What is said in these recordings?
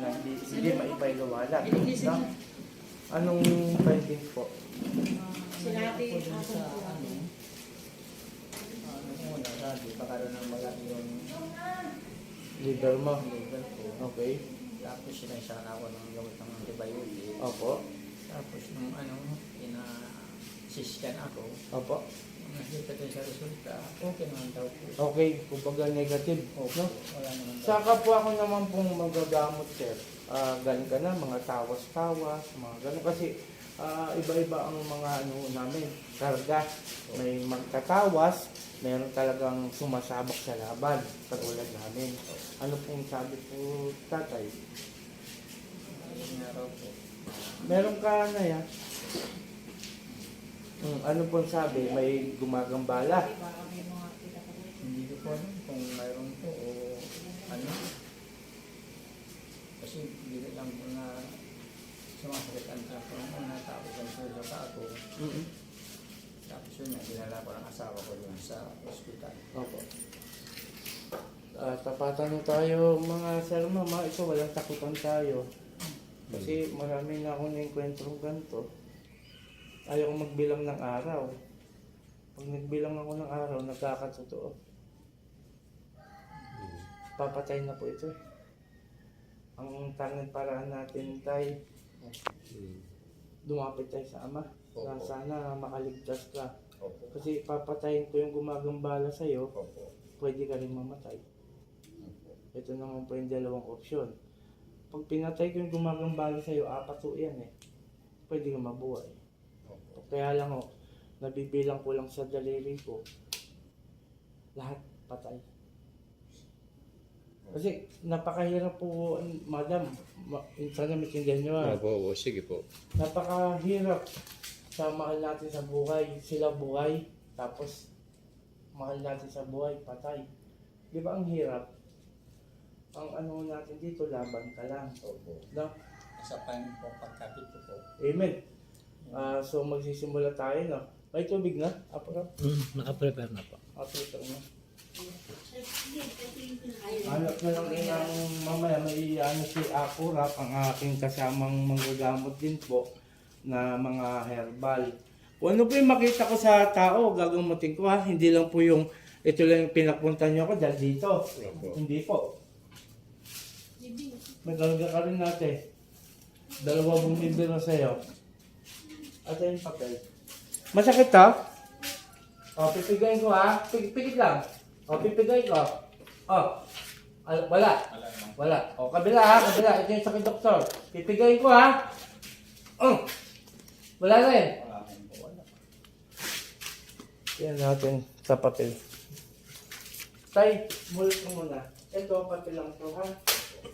na hindi, hindi maipaigawalan. No? Anong finding po? Sinabi, Ako sa ano, ano muna, sabi, pagkaroon ng mga yung Liver mo? liver ko. Okay. Tapos sinasana ako ng gamot ng antibiotic. Opo. Tapos nung ano, ina-siscan ako, Opo. Nakita ko sa resulta, okay naman daw po. Okay, kumbaga negative. Okay, No? wala naman daw. Saka po ako naman pong magagamot, sir. Ah, galing ka na, mga tawas-tawas, mga gano'n. Kasi ah, iba-iba ang mga ano namin, karga. May magtatawas, meron talagang sumasabak sa laban, katulad namin. Ano pong sabi po, tatay? Meron ka na yan? Hmm, ano pong sabi? May gumagambala. Hindi ko po alam kung mayroon po o ano. Kasi hindi lang po na sumasakit ang ako ng una, tapos ang susunod ako. Mm-mm. Tapos yun dinala ko ng asawa ko dun sa hospital. Opo. Ah, tapatan na tayo mga sir mama, ito walang takutan tayo. Kasi marami na akong naengkwentrong ganito. Ayaw kong magbilang ng araw. Pag nagbilang ako ng araw, nagkakatotoo. Papatay na po ito eh. Ang tanging paraan natin tayo, dumapit tayo sa Ama. Na sana makaligtas ka. Opo. Kasi papatayin ko yung gumagambala sa'yo, Opo. pwede ka rin mamatay. Ito naman po yung dalawang opsyon. Pag pinatay ko yung gumagambala sa'yo, apat po yan eh. Pwede ka mabuhay. Kaya lang oh, nabibilang ko lang sa daliri ko. Lahat patay. Kasi napakahirap po, madam, ma- sana maintindihan nyo ah. Opo, opo, sige po. Napakahirap sa mahal natin sa buhay. Sila buhay, tapos mahal natin sa buhay, patay. Di ba ang hirap? Ang ano natin dito, laban ka lang. Opo. No? Sa panin po, pagkapit ko po. Amen. Ah, so magsisimula tayo, no? May tubig na? Apo na? Mm, naka-prepare na po. Apo ito na. Hanap na lang din ang mamaya may ano si Ako Rap, ang aking kasamang manggagamot din po na mga herbal. Kung ano po yung makita ko sa tao, gagamutin ko ha. Hindi lang po yung ito lang yung pinapunta niyo ako dahil dito. Opo. Hindi po. May galga ka rin natin. Dalawa bumibiro sa'yo. At yung papel. Masakit to? O, pipigayin ko ha. Pig pigit lang. O, pipigayin ko. O. Al- wala. Wala. O, kabila ha. Kabila. Ito yung sakit doktor. Pipigayin ko ha. Oh. Wala rin. Yan natin sa papel. Tay, mulit mo muna. Ito, papel lang to ha.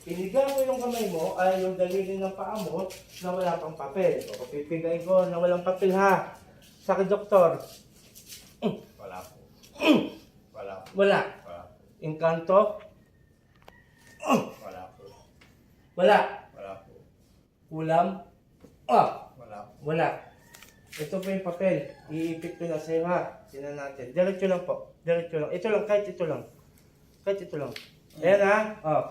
Piniga mo yung kamay mo, ay yung daliri ng paa mo, na wala pang papel. O, pipigay ko na walang papel ha. Sakit doktor. Wala po. Wala po. Wala. Wala po. Inkanto? Wala po. Wala. Wala po. Ulam? Ah, Wala po. wala. Ito po yung papel. Iipit ko na sa'yo ha. Sinan natin. Diretso lang po. Diretso lang. Ito lang, kahit ito lang. Kahit ito lang. Ayan ha. Oh.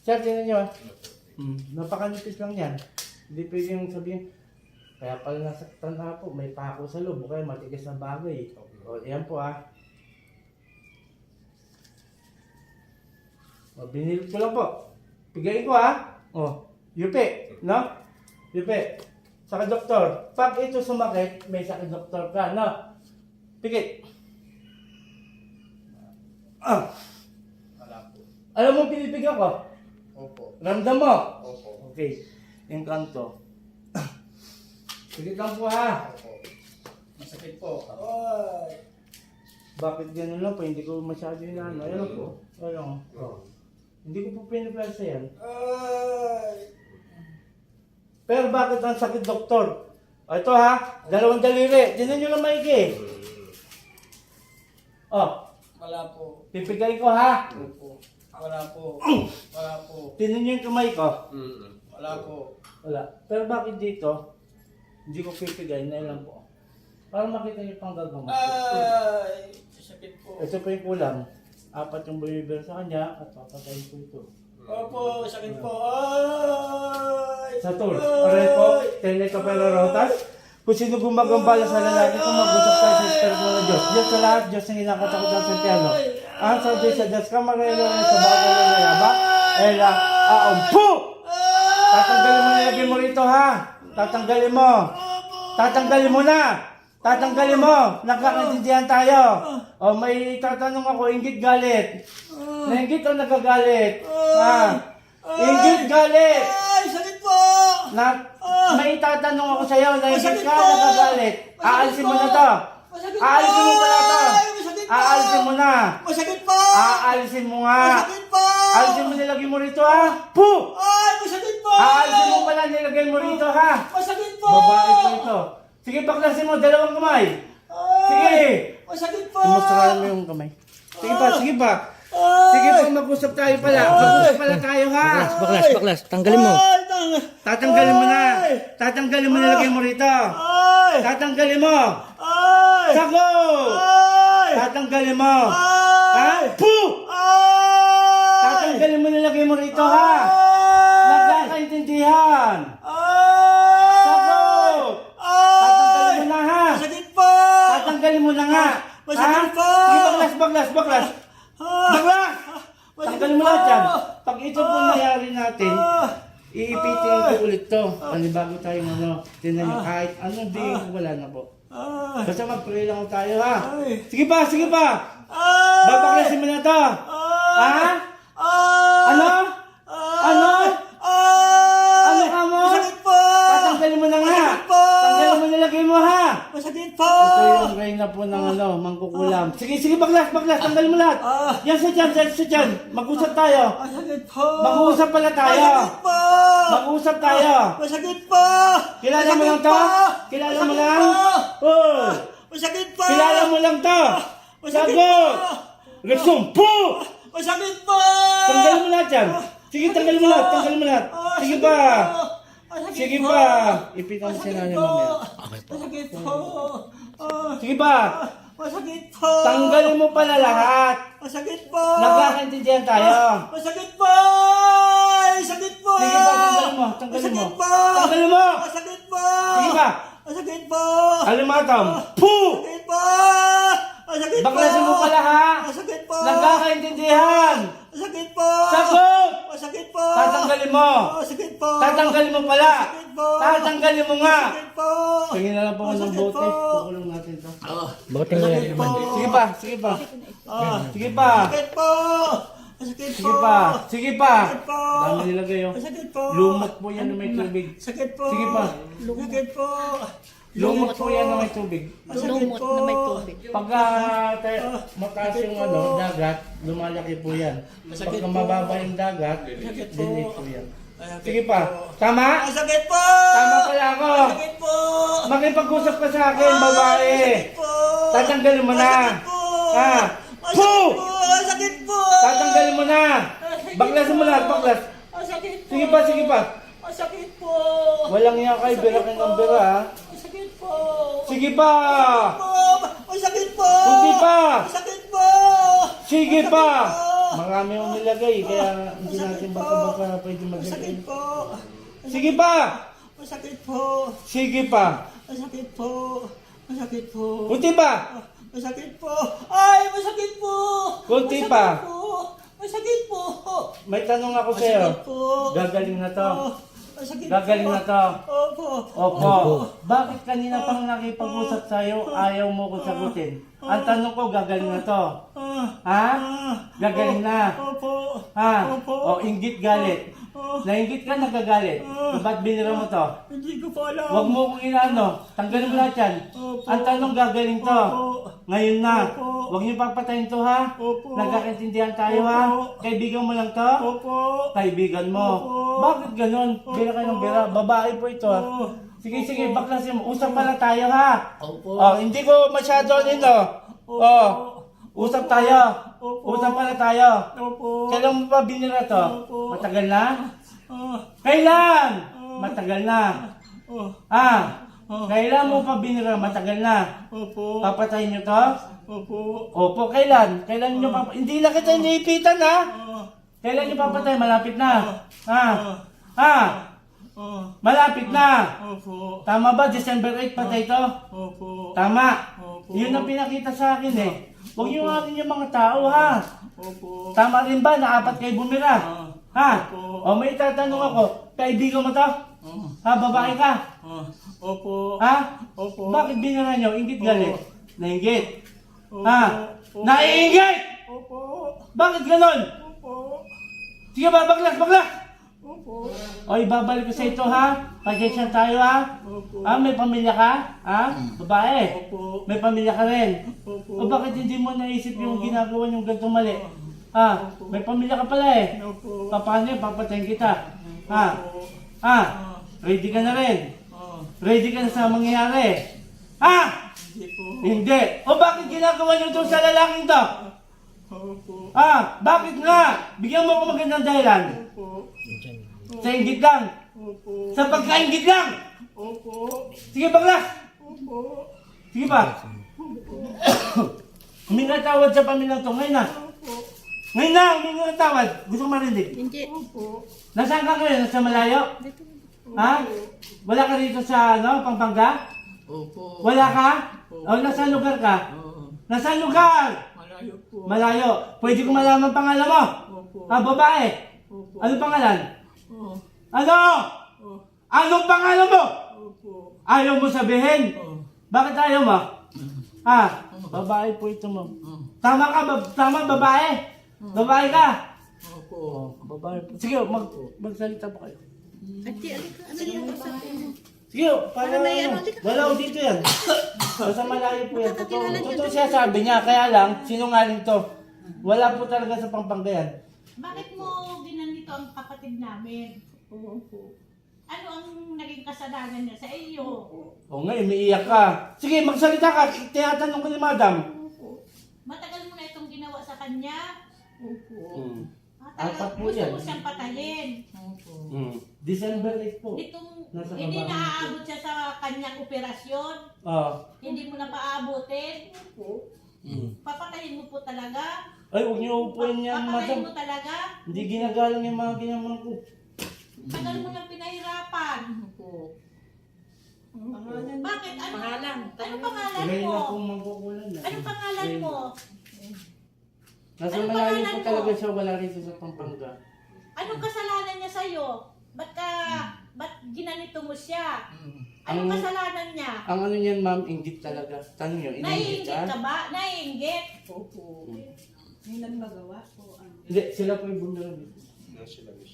Sir, tingnan nyo. Opo. Hmm, napakanipis lang yan. Hindi pwedeng sabihin, kaya pala nasaktan na po, may pako sa loob, kaya matigas na bagay. O, yan po ah. O, binilip ko lang po. Pigayin ko ah. O, yupi, no? Yupi. Saka doktor, pag ito sumakit, may sakit doktor ka, no? Pikit. Ah, alam mo pinipigan ko? Opo. Ramdam mo? Opo. Okay, yung kanto. Sige lang po ha. Opo. Masakit po. Ay. Bakit ganun lang po? Hindi ko masyado yung ano. Ayun po. Ayun. Oh. Hindi ko po piniplasa yan. Pero bakit ang sakit, doktor? O, ito ha. Dalawang daliri. Tinan nyo na maigi. Oh, Wala po. pipigay ko ha. Opo. Wala po. Wala po. Tinan nyo yung kamay ko. Wala po. Wala. Pero bakit dito, hindi ko pipigay na lang po. Para makita nyo pang gagamot. Ay! Sakit po. Ito po yung kulang. Apat yung bumibilang sa kanya at papatayin ko ito. Opo, sakit po. Ay! Sa tour. Aray po, tele ka pala rotas. Kung sino gumagambala sa lalaki, kung mag-usap tayo sa Espiritu ng Diyos. Diyos sa lahat, Diyos ang inakatakot sa piano. Ang sa Diyos sa Diyos, kamarelo na sa bagay ng layaba. Ela, aumpu! Tatanggalin mo nilagay mo rito ha. Tatanggalin mo. Tatanggalin mo na. Tatanggalin mo. Nagkakaintindihan tayo. O may tatanong ako, inggit galit. Nainggit o nagagalit? Ha? Inggit galit. Ay, sakit po! Na, may tatanong ako sa'yo, nainggit ka, nagagalit. Aalisin mo na to. Aalisin mo pala to. Po! Aalisin mo na. Masakit po! Aalisin mo nga. Masakit po! Aalisin mo nilagay mo rito ha. Puh! Ay, masakit po! Aalisin mo pala nilagay mo rito ha. Masakit po! Babae po ito. Sige, baklasin mo, dalawang kamay. Ay, Sige. Masakit po! Kumustahan mo yung kamay. Sige pa, sige pa. Ay! Sige pa, mag-usap tayo pala. Mag-usap pala tayo ha. Baklas, baklas, baklas. Tanggalin mo. Ay, tang- Tatanggalin mo na. Tatanggalin mo nilagay mo rito. Ay! Tatanggalin mo. Ay! Sako! Ay! Tatanggalin mo. Ha? Ay! Puh! Ay! Tatanggalin mo nilagay mo rito ha. Ay! Nagkakaintindihan. Ay! Sako! Tatanggalin mo na ha. Masakit po! Tatanggalin mo na nga. Masakit Ha? po. Sige, baklas, baklas, baklas. Ah! Baklas! Masakit Tanggalin mo lahat yan. Pag ito po nangyari natin, Ah! iipitin ko ulit to. Panibago tayong ano. Tinan niyo, kahit anong di, wala na po. Ay! Basta mag-pray lang tayo ha. Ay! Sige pa, sige pa. Ay! Babaklasin mo na to. Ay! Ha? Ay! Ano? Tanggalin mo ha. Masakit po! Ito yung reyna po ng ano, mangkukulam. Sige, sige, baklas, baklas. Tanggalin mo lahat. Ah. Yan sa dyan, yan sa dyan. Mag-usap tayo. Masakit po! Mag-uusap pala tayo. Masakit po! Mag-usap tayo. Masakit po! Kilala mo lang to? po! Kilala mo lang? po! Oh! Masakit po! Kilala mo lang to. Masakit po! Reksumpo! Masakit po! Tanggalin mo lahat yan. Sige, tanggalin mo lahat. Tanggalin mo lahat. Ah, Sige po! Masakit Sige po! pa. Ipitan mo siya namin mamaya. Okay po. Masakit po! Ah, Sige pa. Masakit po! Tanggalin mo pala lahat. Masakit po! Nagkakaintindihan tayo. Masakit po! Ay, sakit po! Sige pa, tanggalin mo. Tanggalin mo. Masakit po! Tanggalin mo. Masakit po! Sige pa. Masakit po! Alimatam. Puh! Masakit po! Masakit po! Baklasin mo pala ha. Masakit po! Nagkakaintindihan. Masakit po! Sagot! Masakit po! Tatanggalin mo. Masakit po! Tatanggalin mo pala. Sakit po. Tatanggalin mo nga. Masakit po! Tingin na lang po ako ng bote. Kukulong natin to. Bakit mo yan? Sige pa, sige pa. Ah, Sige pa. Masakit po! Masakit po! Sige pa. Sige pa. Sakit po! Dami nilagay oh. Masakit po! Lumot po yan na may tubig. Sakit po! Sige pa. Sakit po! Lumot po yan na may tubig. Masakit Lumot po. na may tubig. Pagka tayo, mataas yung ano, dagat, lumalaki po yan. Masakit Pagka po. mababa yung dagat, Masakit po. po yan. Masakit Sige pa. po. Tama? Masakit po! Tama pala ako. Masakit po! Makipag-usap ka sa akin, babae. Masakit po! Tatanggalin mo na. Masakit po! Ah. Masakit Puh! po! Masakit po! Tatanggalin mo na. Baklasin mo lahat, baklas. Masakit po! Sige pa, sige pa. Masakit po! Walang iya kay bira kang bira ha. Masakit po! Sige pa. po! Masakit po! Hindi pa. Masakit po! Sige pa. Marami yung nilagay, kaya hindi natin Masakit po. baka-baka pwede Masakit mag po! Sige pa. Masakit po! Sige pa. Masakit po! Masakit po! Kunti pa. Masakit po! Ay! Masakit po! Kunti Masakit pa. Masakit po! May tanong ako sa'yo. Masakit po! Gagaling na to. Oh, Masakit Gagaling po. na to. Opo! Opo. Bakit kanina pang nakipag-usap sa'yo, ayaw mo ko sagutin? Ang tanong ko, gagaling na to. Ah! Ha? Ah! Gagaling na. Opo! Ha? Opo! O, inggit galit. Oh, Nainggit ka, nagagalit. Ba't binira mo to? hindi ko po alam. Huwag mo kong inaano. Tanggalin mo lahat yan. Opo. Ang tanong gagaling to. Opo. Ngayon na. Opo. Huwag niyo papatayin to ha. Opo. Nagkakaintindihan tayo ha. Opo. Kaibigan mo lang to. Opo! Kaibigan mo. Opo. Bakit ganun? Bira ka ng bira. Babae po ito ha. Opo. Sige, sige. Baklasin mo. Usap pala tayo ha. Opo. Oh, hindi ko masyado nino. Oh. Usap tayo. Opo. Usap pala tayo. Opo! Kailan mo pa binira to? Opo. Matagal na? Ah! Kailan? Matagal na. Oh! Ah, Kailan mo pa binira? Matagal na. Opo! Papatayin nyo to? Opo! Opo, kailan? Kailan nyo pa? Hindi na kita iniipitan ha? Ah! Kailan niyo papatay? Malapit na. Ha? Ha? Malapit na. opo, Tama ba? December 8 patay to? opo, Tama. Opo. Yun ang pinakita sa akin eh. Huwag niyo nga yung mga tao ha. opo, Tama rin ba na apat kayo bumira? Ha? Opo. O may tatanong ako, kaibigan mo to? Oh, Ha, babae ka? oh, opo, Ha? opo, Bakit binira niyo? Ingit galit? Opo. Nainggit? opo, Ha? opo, Naiingit! opo, Bakit ganon? opo, Sige ba, baklas, baklas! opo, Oy, babalik ko sa ito ha. Pasensya tayo ha. opo, Ha, may pamilya ka? Ha? Babae? opo, May pamilya ka rin? opo, O bakit hindi mo naisip yung ginagawa yung ganitong mali? Ha? May pamilya ka pala eh. opo, Pa- Paano yun? Papatayin kita. Ha? Ha? Ready ka na rin? oh, Ready ka na sa mangyayari? Ha? hindi po, Hindi. O bakit ginagawa niyo ito sa lalaking to? opo, Ha? Bakit nga? Bigyan mo ako magandang dahilan. opo, Sa inggit lang. opo, Sa pagkaingit lang. opo, Sige, baklas. opo, Sige pa. Humingi ng tawad sa pamilyang to. Ngayon na. opo, Ngayon na, humingi ng tawad. Gusto ko marinig. Hindi. opo, Nasaan ka ngayon? Nasa malayo? Ha? Wala ka dito sa ano, Pampanga? opo, Wala ka? O nasa lugar ka? oh, Nasa lugar? malayo po, Malayo. Pwede ko malaman pangalan mo? opo, Ah, babae. opo, Ano pangalan? oh, Ano? oh, Anong pangalan mo? opo, Ayaw mo sabihin? oh, Bakit ayaw mo? Ha? Babae po ito mo. oh, Tama ka, ba- tama babae? Babae ka? opo, Oo, babae po. Sige, mag, magsalita po kayo. Ate, alika. Ano yung mo? Sige, para Para may ano, ano, wala ko dito yan. Basta malayo po yan. Totoo, siya sabi niya, kaya lang, sinungaling to. Wala po talaga sa Pampanga yan. Bakit mo ginanito ang kapatid namin? opo, Ano ang naging kasalanan niya sa iyo? O nga, umiiyak ka. Sige, magsalita ka. Tinatanong ko ni madam. Matagal mo na itong ginawa sa kanya. opo, Hmm. Apat po gusto yan. mo siyang patayin. opo, Hmm. December 8 po. Nitong Nasa hindi mo naaabot siya sa kanyang operasyon. Ah. Hindi mo na paaabutin. opo, Hmm. Papatayin mo po talaga. Ay, huwag niyo upuin yan, madam. Papatayin mo talaga. Hindi ginagalang yung mga ginaman ko. Tagal mo nang pinahirapan. opo, Bakit? Ano, Pangalan. ano pangalan mo? na pong magkukulan na. Anong pangalan mo? Nasa Anong malayo po mo? talaga siya, wala rito sa Pampanga. Anong kasalanan niya sa'yo? Ba't ka, ba't ginanito mo siya? Ang, Anong kasalanan niya? ang ano niyan, ma'am, inggit talaga. Tanong nyo, inainggit Naiingit ka? ka ba? Naiingit? opo, May nagmagawa o ano? Hindi, sila po yung bumira dito.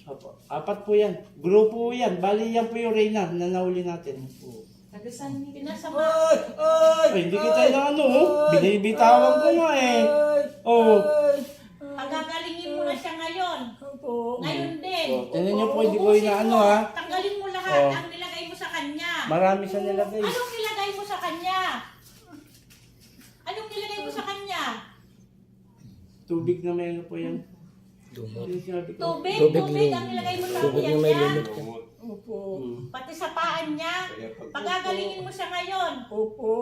Opo. Apat po yan. Grupo yan. Bali yan po yung Reyna na nahuli natin. Tagasan ni Pinasama. ay, ay, Ay, hindi kita na ano, oh. Binibitawan ko nga eh. Oh. Pagagalingin mo na siya ngayon. opo, Ngayon din. oh. Tingnan nyo po, hindi ko Ubusin inaano mo. ha. Tanggalin mo lahat Oh. ang nilagay mo sa kanya. Marami siya nilagay. Anong nilagay mo sa kanya? Anong nilagay mo sa kanya? Tubig na may ano po yan. Ko. Tubig, Tubig tubig, ang nilagay mo sa Tubig tiyan na may niya. ka. opo, Hmm. Pati sa paan niya. Pagagalingin mo siya ngayon. opo,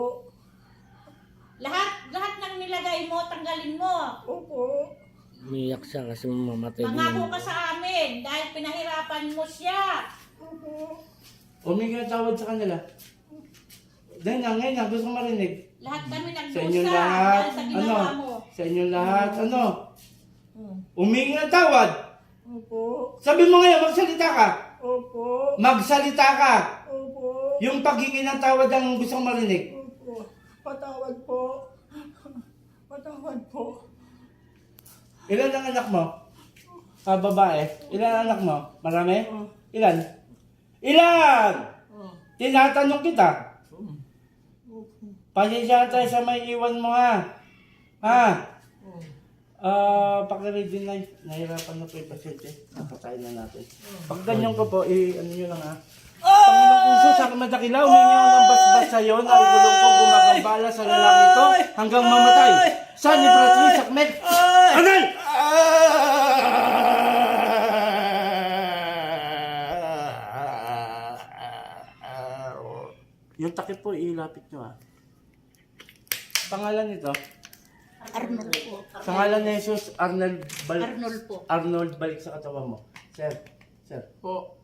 Lahat, lahat ng nilagay mo, tanggalin mo. opo, Umiyak siya kasi mamamatay din. Pangako ka sa amin dahil pinahirapan mo siya. Humingi ng tawad sa kanila. Dahil na, ngayon na, gusto ko marinig. Lahat kami Sa nagdusa inyong dahil lahat, sa ano? mo. Sa inyong lahat, ano? Humingi ng tawad. opo, Sabi mo ngayon, magsalita ka. opo, Magsalita ka. opo, Yung paghingi ng tawad ang gusto kong marinig. opo, patawad po, patawad po, Ilan ang anak mo? Ah, babae. Ilan ang anak mo? Marami? Ilan? Ilan? oh, Tinatanong kita. opo, Pasensya tayo sa may iwan mo ha. Ha? oh, Ah, pakiread din na. Nahirapan na po yung pasyente. Napatayin na natin. Pag ganyan ko po, i ano nyo lang ha. Panginoong puso sa akin madakilaw, humingi ako ng basbas sa iyo, narikulong ko gumagambala sa lalaki ito hanggang mamatay. Sa ni Bratri Sakmek. Anay! Yung takip po, ilapit nyo ha. Pangalan nito? Arnold po. Sa ngalan ni Jesus, Arnold, balik, Arnold po. Arnold, balik sa katawan mo. Sir, sir. Po.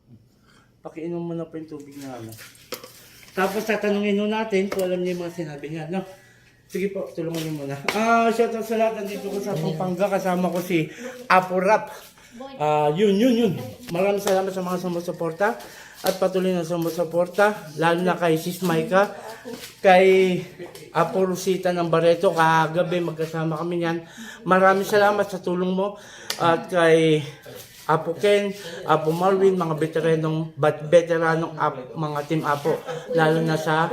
Pakiinom mo na po yung tubig na ano. Tapos tatanungin nun natin kung alam niyo yung mga sinabi niya, no? Sige po, tulungan niyo muna. Ah, shout out sa lahat. Nandito ko sa Pampanga. Kasama ko si Apo Rap. Ah, yun, yun, yun. Maraming salamat sa mga sumusuporta. At patuloy na sumusuporta. Lalo na kay Sis Maika. Kay Apo Rosita ng Barreto. Kagabi magkasama kami yan. Maraming salamat sa tulong mo. At kay Apo Ken, Apo Marvin, mga veteranong, bat veteranong ap, mga team Apo. Lalo na sa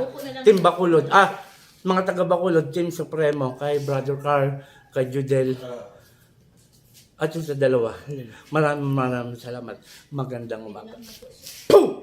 Team Bakulod. Ah, mga taga Bakulod, Team Supremo. Kay Brother Carl, kay Judel. At yung sa dalawa. Maraming maraming salamat. Magandang umaga. Boom!